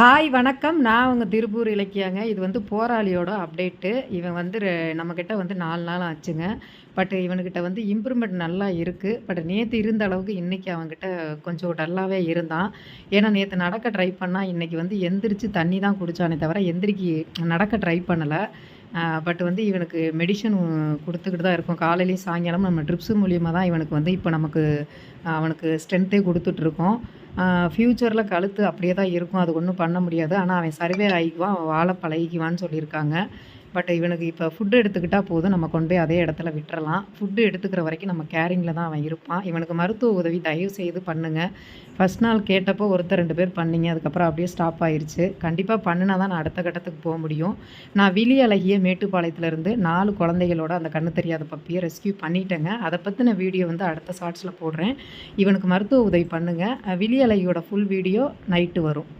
Hi வணக்கம். நான் உங்கள் திருப்பூர் இலக்கியாங்க. இது வந்து போராளியோட அப்டேட்டு. இவன் வந்து நம்மக்கிட்ட வந்து நாலு நாள் ஆச்சுங்க. பட் இவனுக்கிட்ட வந்து இம்ப்ரூவ்மெண்ட் நல்லா இருக்குது பட் நேற்று இருந்த அளவுக்கு இன்றைக்கி அவன்கிட்ட கொஞ்சம் டல்லாகவே இருந்தான். ஏன்னா நேற்று நடக்க ட்ரை பண்ணால் இன்றைக்கி வந்து எந்திரிச்சு தண்ணி தான் குடித்தானே தவிர எந்திரிக்கி நடக்க ட்ரை பண்ணலை. பட் வந்து இவனுக்கு மெடிசன் கொடுத்துக்கிட்டு தான் இருக்கும். காலையிலையும் சாயங்காலம் நம்ம ட்ரிப்ஸு மூலியமாக தான் இவனுக்கு வந்து இப்போ நமக்கு அவனுக்கு ஸ்ட்ரென்த்தே கொடுத்துட்ருக்கோம் ஃப்யூச்சரில் கழுத்து அப்படியே தான் இருக்கும். அது ஒன்றும் பண்ண முடியாது. ஆனால் அவன் சர்வே ஆகிக்குவான். அவன் வாழை பழகிக்குவான்னு சொல்லியிருக்காங்க. பட் இவனுக்கு இப்போ ஃபுட்டு எடுத்துக்கிட்டால் போதும். நம்ம கொண்டு போய் அதே இடத்துல விட்டுறலாம். ஃபுட்டு எடுத்துக்கிற வரைக்கும் நம்ம கேரிங்கில் தான் அவன் இருப்பான். இவனுக்கு மருத்துவ உதவி தயவு செய்து பண்ணுங்கள் ஃபஸ்ட் நாள் கேட்டப்போ ஒருத்தர் ரெண்டு பேர் பண்ணீங்க. அதுக்கப்புறம் அப்படியே ஸ்டாப் ஆயிடுச்சு கண்டிப்பாக பண்ணினா தான் நான் அடுத்த கட்டத்துக்கு போக முடியும். நான் விழி அழகிய மேட்டுப்பாளையத்துலேருந்து நாலு குழந்தைகளோட அந்த கண்ணு தெரியாத பப்பியை ரெஸ்கியூ பண்ணிட்டேங்க. அதை பற்றின வீடியோ வந்து அடுத்த ஷார்ட்ஸில் போடுறேன். இவனுக்கு மருத்துவ உதவி பண்ணுங்கள் விழி அழகியோட ஃபுல் வீடியோ நைட்டு வரும்.